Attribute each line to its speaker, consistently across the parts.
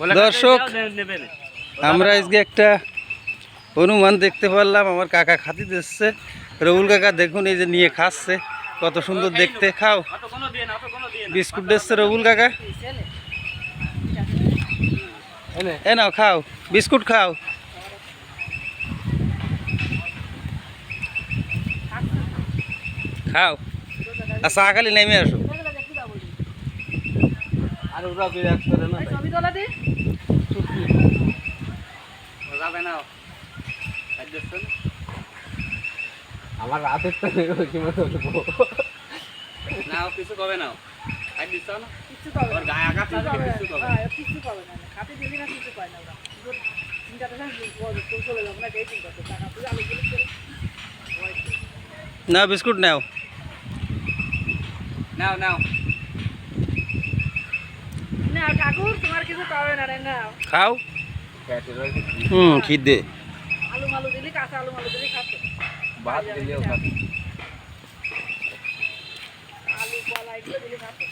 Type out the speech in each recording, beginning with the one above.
Speaker 1: দর্শক আমরা আজকে একটা অনুমান দেখতে পারলাম আমার কাকা খাতি দিচ্ছে। রবুল কাকা দেখুন এই যে নিয়ে খাচ্ছে কত সুন্দর দেখতে খাও। বিস্কুট দিচ্ছে রবুল কাকা। এ নাও খাও বিস্কুট খাও। খাও। আর চা খালি নেমে আসো। আর ওরা বিরাট করে না
Speaker 2: আমার রাতের তো ওই মতো
Speaker 1: নাও কিছু কবে নাও আই দিছ না
Speaker 3: কিচ্ছু পাবে
Speaker 1: ওর
Speaker 3: না।
Speaker 1: গায়ে আঘাত লাগলে
Speaker 3: পাবে
Speaker 1: কিচ্ছু
Speaker 3: না।
Speaker 1: পাবে না।
Speaker 3: হ্যাঁ, পাবে না। খাতে দিবি না, কিচ্ছু পায় না ওরা। তোর চিন্তাটা না, চলে যাব না, চিন্তা তোর। টাকা তুই আলু গুলো করে
Speaker 1: না বিস্কুট নাও
Speaker 2: নাও নাও
Speaker 3: না, ঠাকুর, তোমার কিছু পাবে না রে, নাও।
Speaker 1: খাও। হুম খিদে।
Speaker 3: আলু মালু দিলি, কাঁচা আলু মালু দিলি খাচ্ছে।
Speaker 2: ভাত দিলেও।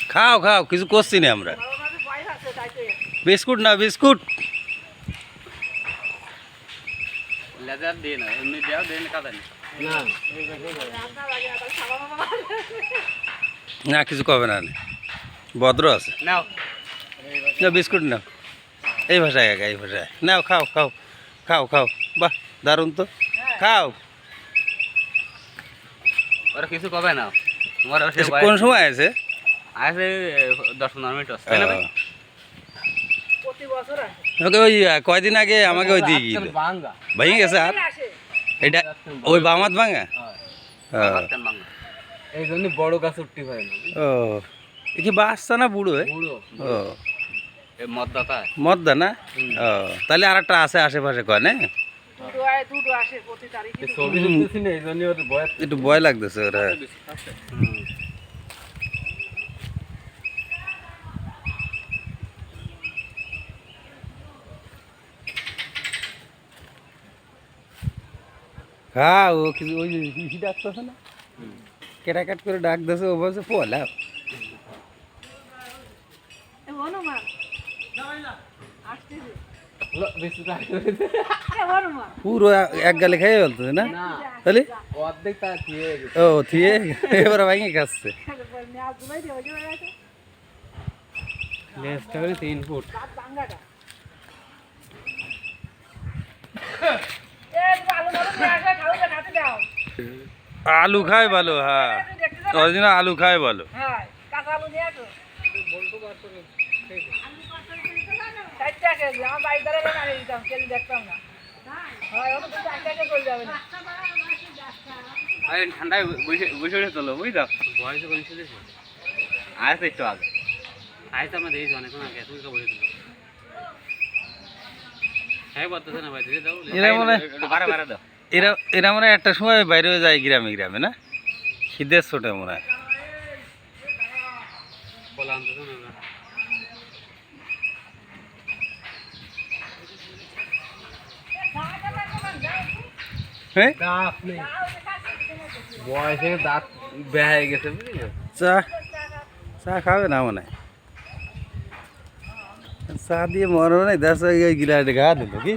Speaker 1: খাও খাও কিছু করছি না আমরা। বিস্কুট না বিস্কুট।
Speaker 2: লেজার দিয়ে না।
Speaker 1: কিছু কবে না। ভদ্র আছে।
Speaker 2: নাও।
Speaker 1: না বিস্কুট নাও। এই ভাষায় কাকা এই ভাষায়। নাও খাও খাও খাও খাও। বাহ দারুণ তো। খাও।
Speaker 2: ওরা কিছু কবে না তোমার
Speaker 1: কোন সময় আছে?
Speaker 2: আছে দশ পনেরো মিনিট আছে তাই না ভাই?
Speaker 3: প্রতি বছর আসে।
Speaker 1: ওকে ওই কয়দিন আগে আমাকে ওই দিয়ে গিয়েছিল। ভেঙে গেছে আর? এটা ওই বামাত ভাঙা? হ্যাঁ।
Speaker 4: এই জন্য বড় গাছ উঠতে পারে না।
Speaker 1: ও। কি বাচ্চা না বুড়ো
Speaker 4: বুড়ো
Speaker 1: ও। মদ্দা না? ও তাহলে আর একটা আছে আশেপাশে কয় না?
Speaker 3: দুটো আয়, দুটো আসে প্রতি তারিখে দুটো।
Speaker 4: ছবি তুলতেছি না এই জন্য ওর বয়স
Speaker 1: একটু ভয় লাগতেছে ওরা। হ্যাঁ ও কিছু ওই যে হিসি ডাকতেছে না? কেটাকাট করে ডাকতেছে ও বলছে পোলা। পুরো এক গালে খেয়ে ফেলতেছে না? তাহলে ও থিয়ে এবার ভাঙে খাচ্ছে।
Speaker 4: লেজটা হলে তিন ফুট।
Speaker 3: আলু
Speaker 1: খায় ভালো হ্যাঁ। অরিজিনাল আলু খায় ভালো।
Speaker 3: হ্যাঁ, কাঁচা আলু নিয়ে আসো। চারটা কেজি, আমার বাড়ি দ্বারা আনিয়ে দিতাম, কেজি দেখতাম না। হয়, ওটা তো চারটা কেজি চলে যাবে না।
Speaker 2: আরে ঠান্ডায় বসে বসে বয়সে একটু আগে। অনেকক্ষণ আগে তোলো হ্যাঁ বলতেছে না ভাই দিয়ে দাও।
Speaker 1: এরা মনে- এরা এরা মানে একটা সময় বাইরে যায় গ্রামে গ্রামে না? খিদের ছোটে মনে হয়
Speaker 2: বলা আনতেছে না ওরা।
Speaker 1: হ্যাঁ?
Speaker 4: দাঁত নেই বয়সে দাঁত বেহাই গেছে
Speaker 1: চা চা খাবে না মনে হয়? চা দিয়ে মরো নাই দশ গিলাস ঘা দিল কি?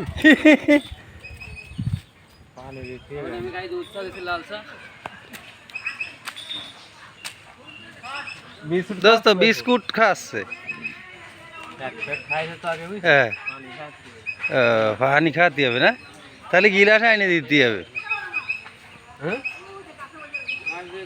Speaker 1: দোস্ত বিস্কুট খাচ্ছে। হ্যাঁ। পানি খাতে হবে না? তাহলে গিলাস এনে দিতে হবে।
Speaker 4: হ্যাঁ?